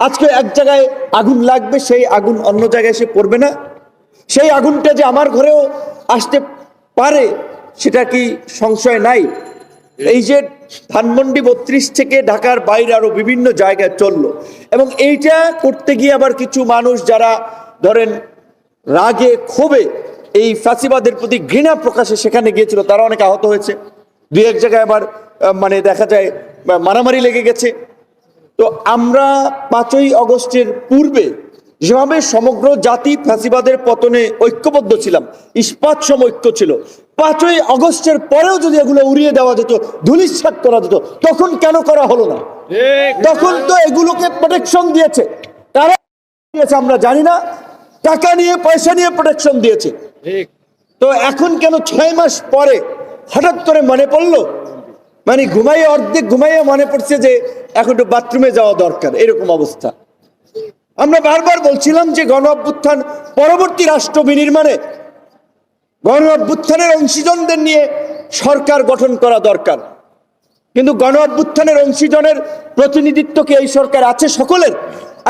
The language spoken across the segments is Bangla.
আজকে এক জায়গায় আগুন লাগবে, সেই আগুন অন্য জায়গায় এসে পড়বে না। সেই আগুনটা যে আমার ঘরেও আসতে পারে, সেটা কি সংশয় নাই? এই যে ধানমন্ডি বত্রিশ থেকে ঢাকার বাইরে আরও বিভিন্ন জায়গায় চলল, এবং এইটা করতে গিয়ে আবার কিছু মানুষ যারা ধরেন রাগে ক্ষোভে এই ফাঁসিবাদের প্রতি ঘৃণা প্রকাশে সেখানে গিয়েছিল, তারা অনেক আহত হয়েছে। দুই এক জায়গায় আবার মানে দেখা যায় মারামারি লেগে গেছে। তো আমরা পাঁচই অগস্টের পূর্বে যেভাবে সমগ্র জাতি ফ্যাসিবাদের পতনে ঐক্যবদ্ধ ছিলাম ইস্পাত সম ঐক্য ছিল পাঁচই অগস্টের পরেও যদি এগুলো উড়িয়ে দেওয়া যেত ধুলিস্বাত করা যেত তখন কেন করা হলো না? তখন তো এগুলোকে প্রোটেকশন দিয়েছে। কারা দিয়েছে আমরা জানি না। টাকা নিয়ে পয়সা নিয়ে প্রোটেকশন দিয়েছে। তো এখন কেন ছয় মাস পরে হঠাৎ করে মনে পড়ল মানে ঘুমাইয়ে অর্ধেক ঘুমাইয়ে মনে পড়ছে যে এখন একটু বাথরুমে যাওয়া দরকার এরকম অবস্থা। আমরা বারবার বলছিলাম যে গণ অভ্যুত্থান পরবর্তী রাষ্ট্র বিনির্মাণে গণ অভ্যুত্থানের অংশীজনদের নিয়ে সরকার গঠন করা দরকার। কিন্তু গণ অভ্যুত্থানের অংশীজনের প্রতিনিধিত্ব কি এই সরকার আছে সকলের?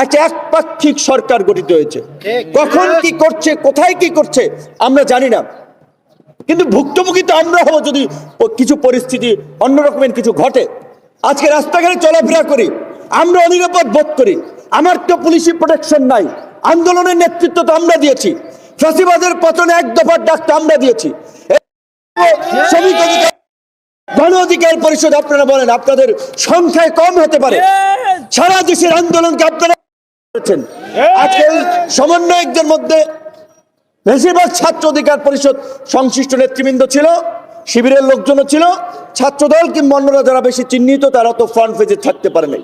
একটা একপাক্ষিক সরকার গঠিত হয়েছে। কখন কি করছে কোথায় কি করছে আমরা জানি না। কিন্তু ভুক্তভোগী তো আমরা হব যদি কিছু পরিস্থিতি অন্য রকমের কিছু ঘটে। আজকে রাস্তাঘাটে চলাফেরা করি, আমরা অনিরাপদ বোধ করি, আমার তো পুলিশি প্রোটেকশন নাই, আন্দোলনের নেতৃত্ব তো আমরা দিয়েছি ফাঁসিবাদের পতনে এক দফার ডাকটা আমরা দিয়েছি। গণ অধিকার পরিষদ, আপনারা বলেন, আপনাদের সংখ্যায় কম হতে পারে। সারা দেশের আন্দোলনকে আপনারা আজকে সমন্বয়কদের মধ্যে বেশিরভাগ ছাত্র অধিকার পরিষদ সংশ্লিষ্ট নেতৃবৃন্দ ছিল শিবিরের লোকজনও ছিল ছাত্রদল কিংবা অন্যরা যারা বেশি চিহ্নিত তারা তো ফ্রন্ট পেজে থাকতে পারে নাই।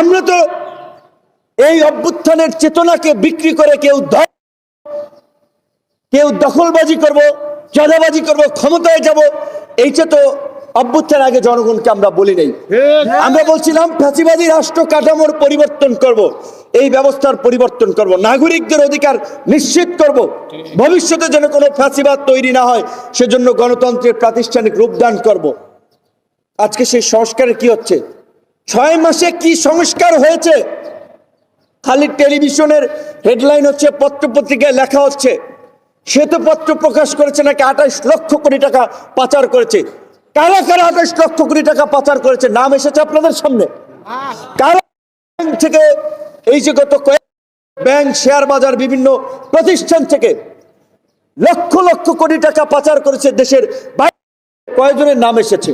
আমরা তো এই অভ্যুত্থানের চেতনাকে বিক্রি করে কেউ কেউ দখলবাজি করব চাঁদাবাজি করব ক্ষমতায় যাব এইটা তো অভ্যুত্থান আগে জনগণকে আমরা বলি নাই। আমরা বলছিলাম ফ্যাসিবাদী রাষ্ট্র কাঠামোর পরিবর্তন করব। এই ব্যবস্থার পরিবর্তন করব। নাগরিকদের অধিকার নিশ্চিত করব। ভবিষ্যতে যেন কোনো ফ্যাসিবাদ তৈরি না হয়, সেজন্য গণতন্ত্রের প্রাতিষ্ঠানিক রূপদান করব। আজকে সেই সংস্কারে কি হচ্ছে? ছয় মাসে কি সংস্কার হয়েছে? খালি টেলিভিশনের হেডলাইন হচ্ছে পত্রপত্রিকায় লেখা হচ্ছে। শ্বেতপত্র প্রকাশ করেছে নাকি আঠাশ লক্ষ কোটি টাকা পাচার করেছে। কারা কারা আঠাশ লক্ষ কোটি টাকা পাচার করেছে? নাম এসেছে আপনাদের সামনে। কারা থেকে এই যে গত কয়েক ব্যাংক শেয়ার বাজার বিভিন্ন প্রতিষ্ঠান থেকে লক্ষ লক্ষ কোটি টাকা পাচার করেছে দেশের বাইরে। কয়েকজনের নাম এসেছে।